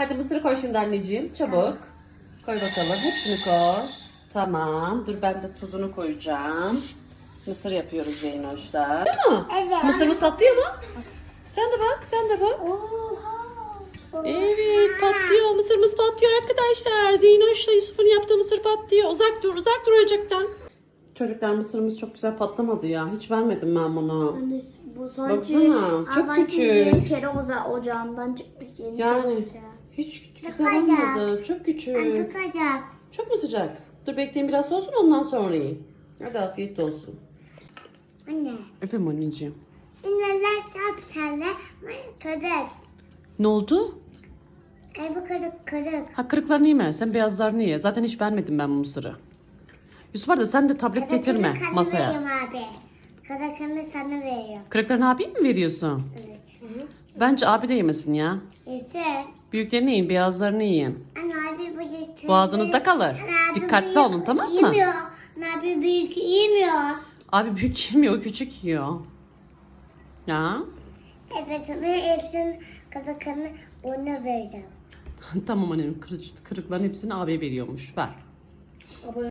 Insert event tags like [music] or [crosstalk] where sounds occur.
Hadi mısırı koy şimdi anneciğim. Çabuk. Koy bakalım. Hepsini koy. Tamam. Dur ben de tuzunu koyacağım. Mısır yapıyoruz Zeynoş'ta. Değil mi? Evet. Mısırımız patlıyor mu? Sen de bak, sen de bak. Oha. Evet patlıyor. Mısırımız patlıyor arkadaşlar. Zeynoş'la Yusuf'un yaptığı mısır patlıyor. Uzak dur, uzak dur ocaktan. Çocuklar mısırımız çok güzel patlamadı ya. Hiç vermedim ben bunu. Anne, bu sanki Baksana, çok sanki küçük. Yeniçeri oza ocağından çıkmış Yeniçeri Yani. ocağı. Hiç güzel olmadı. Çok küçük. Sıcak. Çok mu sıcak? Dur bekleyin biraz soğusun ondan sonra yiyin. Hadi afiyet olsun. Anne. Efendim anneciğim. İnanlar senle kırık. Ne oldu? Ay bu kırık kırık. Ha kırıklarını yeme. Sen beyazlarını ye. Zaten hiç beğenmedim ben bu mısırı. Yusuf var da sen de tablet getirme Kırıkını sana masaya. veriyorum abi. Kırıkını sana veriyorum. Kırıklarını abiye mi veriyorsun? Evet. Hı hı. Bence abi de yemesin ya. Yeter. Büyüklerini yiyin, beyazlarını yiyin. Anne abi bu yeter. Boğazınızda kalır. Anne, abi Dikkatli büyük olun tamam mı? Yemiyor. Anne abi büyük yemiyor. Abi büyük yemiyor, küçük yiyor. Ya. Evet ben hepsinin kırıkını ona vereceğim. [laughs] tamam annem kırık, kırıkların hepsini abiye veriyormuş. Ver. Abone